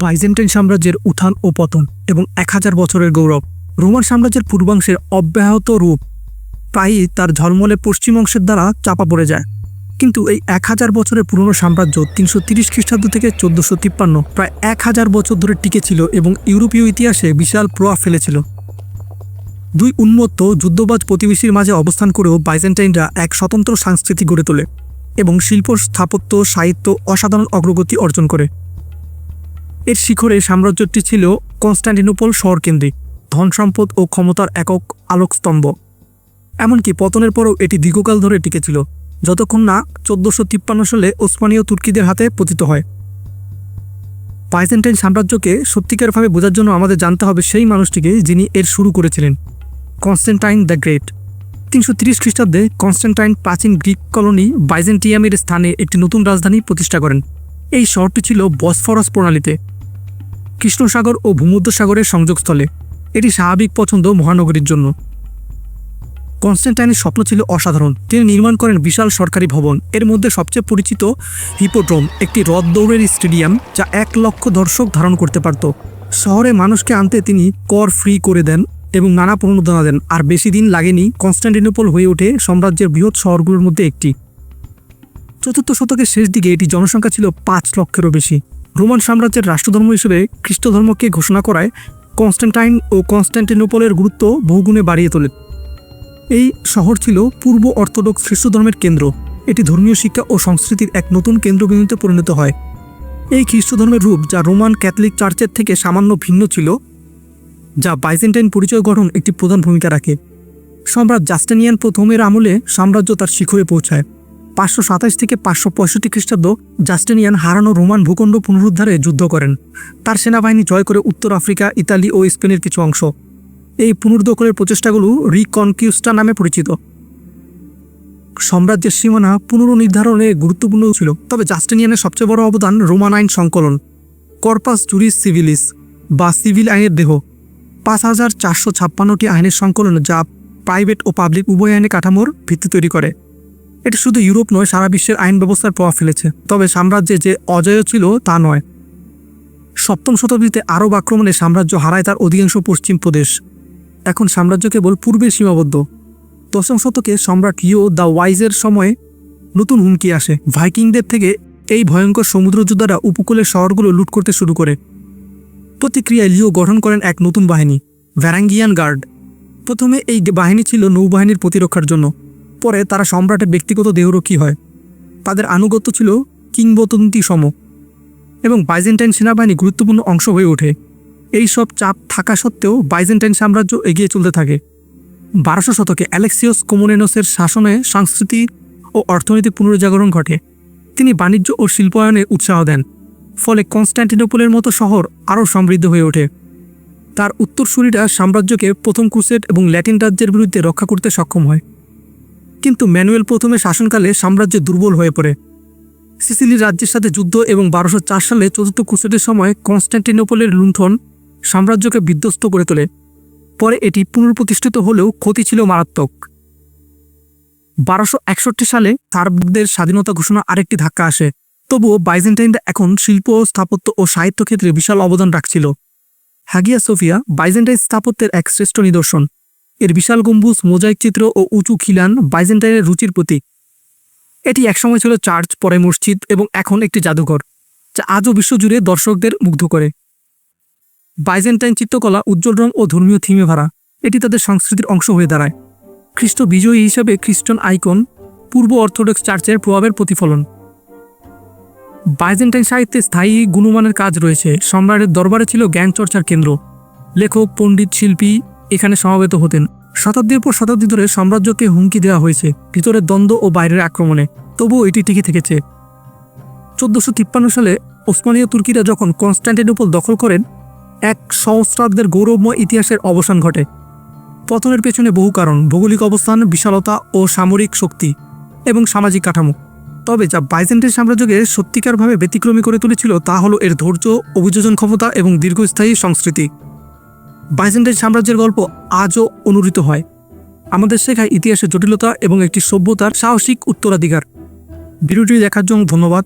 Byzantine সাম্রাজ্যের উত্থান ও পতন এবং এক হাজার বছরের গৌরব। রোমান সাম্রাজ্যের পূর্বাংশের অব্যাহত রূপ প্রায়ই তার ঝলমলে পশ্চিম অংশের দ্বারা চাপা পড়ে যায়। কিন্তু এই এক হাজার বছরের পুরনো সাম্রাজ্য তিনশো তিরিশ খ্রিস্টাব্দ থেকে চোদ্দশো তিপ্পান্ন প্রায় এক হাজার বছর ধরে টিকে ছিল এবং ইউরোপীয় ইতিহাসে বিশাল প্রভাব ফেলেছিল। দুই উন্মত্ত যুদ্ধবাজ প্রতিবেশীর মাঝে অবস্থান করেও বাইজেন্টাইনরা এক স্বতন্ত্র সংস্কৃতি গড়ে তোলে এবং শিল্প, স্থাপত্য, সাহিত্য অসাধারণ অগ্রগতি অর্জন করে। এর শিখরে সাম্রাজ্যটি ছিল কনস্ট্যান্টিনোপল শহরকেন্দ্রিক ধন সম্পদ ও ক্ষমতার একক আলোকস্তম্ভ। এমনকি পতনের পরও এটি দীর্ঘকাল ধরে টিকেছিল যতক্ষণ না চোদ্দশো তিপ্পান্ন সালে ওসমানীয় তুর্কিদের হাতে পতিত হয়। বাইজেন্টাইন সাম্রাজ্যকে সত্যিকারভাবে বোঝার জন্য আমাদের জানতে হবে সেই মানুষটিকে যিনি এর শুরু করেছিলেন কনস্ট্যান্টাইন দ্য গ্রেট। তিনশো তিরিশ খ্রিস্টাব্দে কনস্ট্যান্টাইন প্রাচীন গ্রিক কলোনি বাইজেন্টিয়ামের স্থানে একটি নতুন রাজধানী প্রতিষ্ঠা করেন। এই শহরটি ছিল বসফরাস প্রণালীতে। কৃষ্ণসাগর ও ভূমধ্যসাগরের সংযোগস্থলে। এটি স্বাভাবিক পছন্দ মহানগরীর জন্য। কনস্ট্যান্টাইনের স্বপ্ন ছিল অসাধারণ। তিনি নির্মাণ করেন বিশাল সরকারি ভবন। এর মধ্যে সবচেয়ে পরিচিত হিপোড্রোম, একটি রথ দৌড়ের স্টেডিয়াম যা এক লক্ষ দর্শক ধারণ করতে পারত। শহরে মানুষকে আনতে তিনি কর ফ্রি করে দেন এবং নানা প্রণোদনা দেন। আর বেশি দিন লাগেনি কনস্ট্যান্টিনোপল হয়ে ওঠে সাম্রাজ্যের বৃহৎ শহরগুলোর মধ্যে একটি। চতুর্থ শতকের শেষ দিকে এটি জনসংখ্যা ছিল পাঁচ লক্ষেরও বেশি। রোমান সাম্রাজ্যের রাষ্ট্রধর্ম হিসেবে খ্রিস্ট ধর্মকে ঘোষণা করায় কনস্ট্যান্টাইন ও কনস্ট্যান্টিনোপলের গুরুত্ব বহুগুণে বাড়িয়ে তোলে। এই শহর ছিল পূর্ব অর্থোডক্স খ্রিস্ট ধর্মের কেন্দ্র। এটি ধর্মীয় শিক্ষা ও সংস্কৃতির এক নতুন কেন্দ্রবিন্দুতে পরিণত হয়। এই খ্রিস্ট ধর্মের রূপ যা রোমান ক্যাথলিক চার্চের থেকে সামান্য ভিন্ন ছিল, যা বাইজেন্টাইন পরিচয় গঠন একটি প্রধান ভূমিকা রাখে। সম্রাট জাস্টানিয়ান প্রথমের আমলে সাম্রাজ্য তার শিখরে পৌঁছায়। পাঁচশো সাতাশ থেকে পাঁচশো পঁয়ষট্টি খ্রিস্টাব্দ জাস্টেনিয়ান হারানো রোমান ভূখণ্ড পুনরুদ্ধারে যুদ্ধ করেন। তার সেনাবাহিনী জয় করে উত্তর আফ্রিকা, ইতালি ও স্পেনের কিছু অংশ। এই পুনর্দখলের প্রচেষ্টাগুলো রিকনকিউস্টা নামে পরিচিত। সাম্রাজ্যের সীমানা পুনর্নির্ধারণে গুরুত্বপূর্ণ ছিল, তবে জাস্টেনিয়ানের সবচেয়ে বড় অবদান রোমান আইন সংকলন। কর্পাস জুরিস সিভিলিস বা সিভিল আইনের দেহ। পাঁচ হাজার চারশো ছাপ্পান্নটি আইনের সংকলন যা প্রাইভেট ও পাবলিক উভয় আইনে কাঠামোর ভিত্তি তৈরি করে। এটি শুধু ইউরোপ নয়, সারা বিশ্বের আইন ব্যবস্থার প্রভাব ফেলেছে। তবে সাম্রাজ্যে যে অজয় ছিল, তা নয়। সপ্তম শতাব্দীতে আরব আক্রমণে সাম্রাজ্য হারায় তার অধিকাংশ পশ্চিম প্রদেশ। এখন সাম্রাজ্য কেবল পূর্বে সীমাবদ্ধ। দশম শতকে সম্রাট ইও দ্য ওয়াইজের সময়ে নতুন হুমকি আসে। ভাইকিংদের থেকে এই ভয়ঙ্কর সমুদ্রযোদ্ধারা উপকূলের শহরগুলো লুট করতে শুরু করে। প্রতিক্রিয়ায় লিও গঠন করেন এক নতুন বাহিনী, ভ্যারাঙ্গিয়ান গার্ড। প্রথমে এই বাহিনী ছিল নৌবাহিনীর প্রতিরক্ষার জন্য। পরে তারা সম্রাটের ব্যক্তিগত দেহরক্ষী হয়? তাদের আনুগত্য ছিল কিংবদন্তি সম এবং বাইজেন্টাইন সেনাবাহিনী গুরুত্বপূর্ণ অংশ হয়ে ওঠে। এই সব চাপ থাকা সত্ত্বেও বাইজেন্টাইন সাম্রাজ্য এগিয়ে চলতে থাকে। বারোশো শতকে অ্যালেক্সিওস কোমোনেনোসের শাসনে সংস্কৃতি ও অর্থনৈতিক পুনর্জাগরণ ঘটে। তিনি বাণিজ্য ও শিল্পায়নে উৎসাহ দেন, ফলে কনস্ট্যান্টিনোপলের মতো শহর আরও সমৃদ্ধ হয়ে ওঠে। তার উত্তরসূরিরা সাম্রাজ্যকে প্রথম ক্রুসেড এবং ল্যাটিন রাজ্যের বিরুদ্ধে রক্ষা করতে সক্ষম হয়। কিন্তু ম্যানুয়েল প্রথমে শাসনকালে সাম্রাজ্য দুর্বল হয়ে পড়ে। সিসিলি রাজ্যের সাথে যুদ্ধ এবং বারোশো চার সালে চতুর্থ ক্রুসেডের সময় কনস্ট্যান্টিনোপলের লুণ্ঠন সাম্রাজ্যকে বিধ্বস্ত করে তোলে। পরে এটি পুনর্প্রতিষ্ঠিত হলেও ক্ষতি ছিল মারাত্মক। বারোশো একষট্টি সালে সার্বদের স্বাধীনতা ঘোষণা আরেকটি ধাক্কা আসে। তবুও বাইজেন্টাইনরা এখন শিল্প, স্থাপত্য ও সাহিত্য ক্ষেত্রে বিশাল অবদান রাখছিল। হ্যাগিয়া সোফিয়া, বাইজেন্টাইন স্থাপত্যের এক শ্রেষ্ঠ নিদর্শন। এর বিশাল গম্বুজ, মোজাইক চিত্র ও উঁচু খিলান বাইজেন্টাইনের রুচির প্রতীক। এটি একসময় ছিল চার্চ, পরে মসজিদ এবং এখন একটি জাদুঘর, যা আজও বিশ্বজুড়ে দর্শকদের মুগ্ধ করে। বাইজেন্টাইন চিত্রকলা উজ্জ্বল রং ও ধর্মীয় থিমে ভরা। এটি তাদের সংস্কৃতির অংশ হয়ে দাঁড়ায়। খ্রিস্ট বিজয়ী হিসাবে খ্রিস্টান আইকন পূর্ব অর্থোডক্স চার্চের প্রভাবের প্রতিফলন। বাইজেন্টাইন সাহিত্যে স্থায়ী গুণমানের কাজ রয়েছে। সম্রাটের দরবারে ছিল জ্ঞান চর্চার কেন্দ্র। লেখক, পণ্ডিত, শিল্পী এখানে সমাবেত হতেন। শতাব্দীর পর শতাব্দী ধরে সাম্রাজ্যকে হুমকি দেওয়া হয়েছে ভিতরের দ্বন্দ্ব ও বাইরের আক্রমণে। তবুও এটি টিকে থেকেছে। চোদ্দশো তিপ্পান্ন সালে ওসমানীয় তুর্কিরা যখন কনস্ট্যান্টিনোপল দখল করেন, এক সহস্রাব্দের গৌরবময় ইতিহাসের অবসান ঘটে। পতনের পেছনে বহু কারণ, ভৌগোলিক অবস্থান, বিশালতা ও সামরিক শক্তি এবং সামাজিক কাঠামো। তবে যা বাইজেন্টের সাম্রাজ্যকে সত্যিকারভাবে ব্যতিক্রমী করে তুলেছিল তা হলো এর ধৈর্য, অভিযোজন ক্ষমতা এবং দীর্ঘস্থায়ী সংস্কৃতি। বাইজেন্টাইন সাম্রাজ্যের গল্প আজও অনুরিত হয়। আমাদের শেখায় ইতিহাসের জটিলতা এবং একটি সভ্যতার সাহসিক উত্তরাধিকার। ভিডিওটি দেখার জন্য ধন্যবাদ।